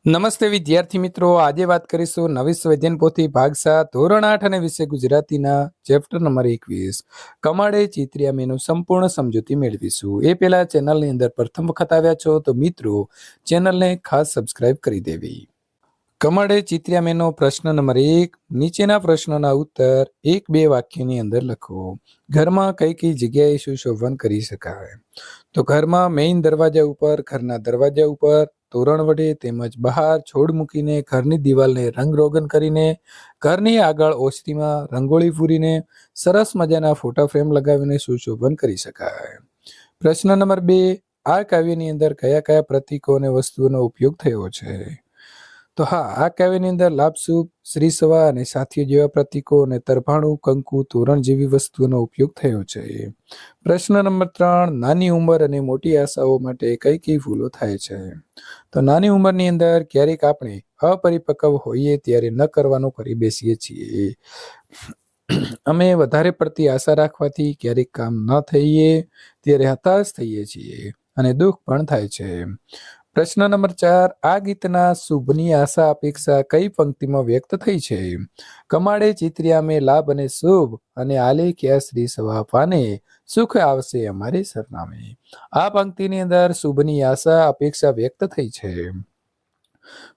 નમસ્તે વિદ્યાર્થી મિત્રો. આજે વાત કરીશું નવી સ્વૈધ્યન ભાગ સાત, ધોરણ આઠ અને વિષય ગુજરાતીના ચેપ્ટર નંબર એકવીસ. કમાડે ચિત્રિયામીનું સંપૂર્ણ સમજૂતી મેળવીશું. એ પહેલા ચેનલની અંદર પ્રથમ વખત આવ્યા છો તો મિત્રો, ચેનલને ખાસ સબસ્ક્રાઇબ કરી દેવી. કમાડે ચિત્રિયામીનો પ્રશ્ન નંબર એક, નીચેના પ્રશ્નોના ઉત્તર એક બે વાક્યની અંદર લખો. ઘરમાં કઈ કઈ જગ્યાએ સુશોભન કરી શકાય? તો ઘરમાં મેઇન દરવાજા ઉપર, ઘરના દરવાજા ઉપર તોરણ વડે તેમજ બહાર છોડ મૂકીને ઘરની દિવાલને રંગરોગન કરીને ઘરની આગળ ઓસરીમાં રંગોળી પૂરીને સરસ મજાના ફોટા ફ્રેમ લગાવીને સુશોભન કરી શકાય. પ્રશ્ન નંબર બે, આ કાવ્યની અંદર કયા કયા પ્રતીકો અને વસ્તુઓનો ઉપયોગ થયો છે? તો હા, આ કાવ્યની અંદર લાભસુખ શ્રી સવા અને સાથીઓ જેવા પ્રતીકો અને તરભાણું, કંકુ, તોરણ જેવી વસ્તુઓનો ઉપયોગ થયો છે. પ્રશ્ન નંબર ત્રણ, નાની ઉંમર અને મોટી આશાઓ માટે કઈ કઈ ભૂલો થાય છે? તો નાની ઉંમરની અંદર ક્યારેક આપણે અપરિપક્વ હોઈએ ત્યારે ન કરવાનું કરી બેસીએ છીએ. અમે વધારે પડતી આશા રાખવાથી ક્યારેક કામ ન થઈએ, ત્યારે હતાશ થઈએ છીએ અને દુઃખ પણ થાય છે. પ્રશ્ન નંબર ચાર, આ ગીતના શુભની આશા અપેક્ષા કઈ પંક્તિમાં વ્યક્ત થઈ છે? કમાડે ચિત્રિયા, મેં લાભ અને શુભ. અને આલેખ્યા શ્રી સવાપાને? સુખ આવશે અમારે સરનામે. આ પંક્તિની અંદર શુભની આશા અપેક્ષા વ્યક્ત થઈ છે.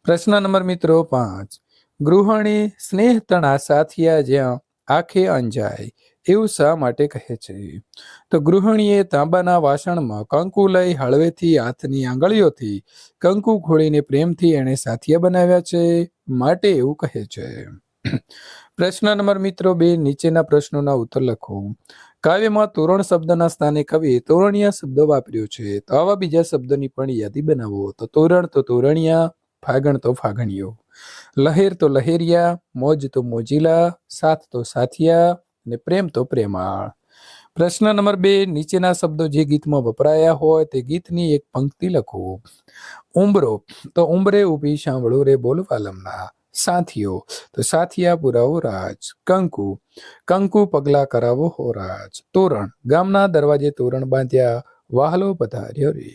પ્રશ્ન નંબર મિત્રો પાંચ. ગૃહિણી સ્નેહ તણા સાથિયા જ્યાં આંખે અંજાય. એવું શા માટે કહે છે? તો ગૃહિણીએ તાંબાના વાસણમાં કંકુ લઈ હળવેથી હાથની આંગળીઓથી કંકુ ખોળીને પ્રેમથી એણે સાથિયા બનાવ્યા છે, માટે એવું કહે છે. પ્રશ્ન નંબર મિત્રો બે, નીચેના પ્રશ્નોના ઉત્તર લખો. કાવ્યમાં તોરણ શબ્દના સ્થાને કવિ તોરણિયા શબ્દ વાપર્યો છે, તો આવા બીજા શબ્દોની પણ યાદી બનાવો. તો તોરણ તો તોરણિયા, ફાગણ તો ફાગણિયો. લહેર તો લહેરિયા, મોજ તો મોજીલા, સાથ તો સાથિયા અને પ્રેમ તો પ્રેમાળ પ્રશ્ન નંબર બે, નીચેના શબ્દો જે ગીતમાં વપરાયા હોય તે ગીતની એક પંક્તિ લખો. ઉંબરો, તો ઉંબરે ઊભી સાંભળો રે બોલવાલમના સાથીઓ, તો સાથિયા પુરાવો રાજ. કંકુ કંકુ પગલા કરાવો હો રાજ. તોરણ, ગામના દરવાજે તોરણ બાંધ્યા વાહલો પધાર્યો રે.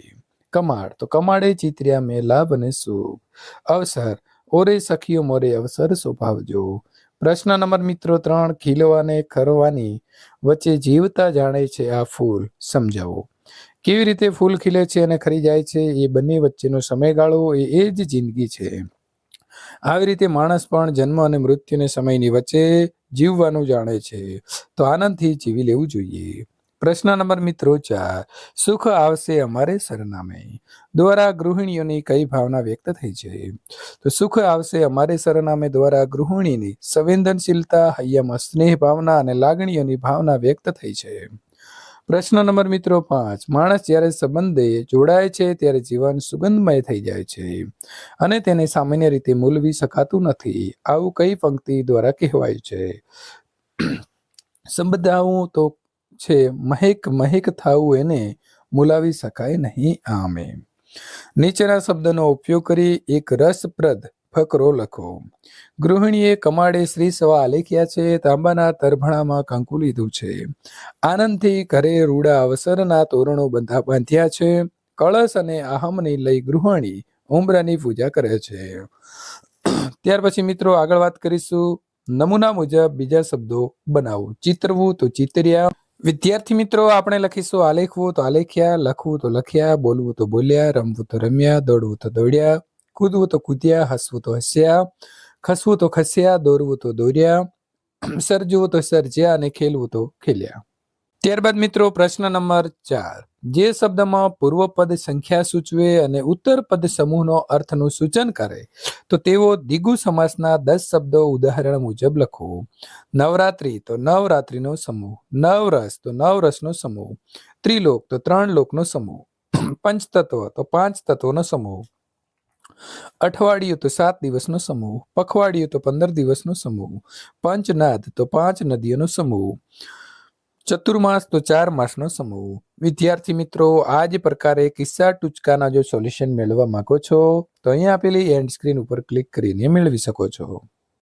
કમાડ, તો કમાડે ચિત્ર્યા મેં લાભ અને સુખ. અવસર, ઓરે સખીઓ મોરે અવસર શોભાવજો. પ્રશ્ન નંબર મિત્રો ત્રણ ખીલવાને ખરવાની વચ્ચે જીવતા જાણે છે આ ફૂલ. સમજાવો. કેવી રીતે ફૂલ ખીલે છે અને ખરી જાય છે એ બંને વચ્ચેનો સમયગાળો એ એ જ જિંદગી છે. આવી રીતે માણસ પણ જન્મ અને મૃત્યુને સમયની વચ્ચે જીવવાનું જાણે છે. તો આનંદથી જીવી લેવું જોઈએ. પ્રશ્ન નંબર મિત્રો ચાર, સુખ આવશે અમારે સરનામે. દ્વારા ગૃહિણીઓની કઈ ભાવના વ્યક્ત થઈ છે? તો સુખ આવશે અમારે સરનામે દ્વારા ગૃહિણીની સંવેદનશીલતા, હૈયામાં સ્નેહ ભાવના અને લાગણીઓની ભાવના વ્યક્ત થઈ છે. પ્રશ્ન નંબર મિત્રો પાંચ, માણસ જ્યારે સંબંધે જોડાય છે ત્યારે જીવન સુગંધમય થઈ જાય છે અને તેને સામાન્ય રીતે મૂલવી શકાતું નથી. આવું કઈ પંક્તિ દ્વારા કહેવાય છે? સંબંધાઓ તો છે, મહેક મહેક થાવું એને મુલાવી શકાય નહીં આમે. નીચેના શબ્દનો ઉપયોગ કરી એક રસપ્રદ ફકરો લખો. ગૃહિણીએ કમાડે શ્રી સવા આલેખ્યા છે, તાંબાના તરભણામાં કંકુ લીધું છે. આનંદથી ઘરે રૂડા અવસરના તોરણો બંધા બાંધ્યા છે. કળશ અને આહમની લઈ ગૃહિણી ઉમરાની પૂજા કરે છે. ત્યાર પછી મિત્રો આગળ વાત કરીશું. નમૂના મુજબ બીજા શબ્દો બનાવો. ચિતરવું તો ચિતર્યા વિદ્યાર્થી મિત્રો, આપણે લખીશું આલેખવું તો આલેખ્યા લખવું તો લખ્યા, બોલવું તો બોલ્યા, રમવું તો રમ્યા, દોડવું તો દોડ્યા, કૂદવું તો કૂદ્યા, હસવું તો હસ્યા, ખસવું તો ખસ્યા, દોરવું તો દોર્યા, સર્જવું તો સર્જ્યા અને ખેલવું તો ખેલ્યા. ત્યારબાદ મિત્રો, પ્રશ્ન નંબર ચાર. જે શબ્દમાં પૂર્વ પદ સંખ્યા સૂચવે અને ઉત્તર પદ સમૂહનો અર્થનું સૂચન કરે, તો તેઓ દિગુ સમાસના દસ શબ્દો ઉદાહરણ મુજબ લખો. નવરાત્રી, તો નવરાત્રીનો સમૂહ. નવરસ, તો નવરસનો સમૂહ. ત્રિલોક, તો ત્રણ લોકનો સમૂહ. પંચતત્વ, તો પાંચ તત્વનો સમૂહ. અઠવાડિયું, તો સાત દિવસનો સમૂહ. પખવાડિયું, તો પંદર દિવસનો સમૂહ. પંચનાદ, તો પાંચ નદીઓનો સમૂહ. ચતુર્માસ તો ચાર માસનો સમૂહ. વિદ્યાર્થી મિત્રો, આ જ પ્રકારે કિસ્સા ટૂચકાના જો સોલ્યુશન મેળવવા માંગો છો, તો અહીંયા આપેલી એન્ડ સ્ક્રીન ઉપર ક્લિક કરીને મેળવી શકો છો.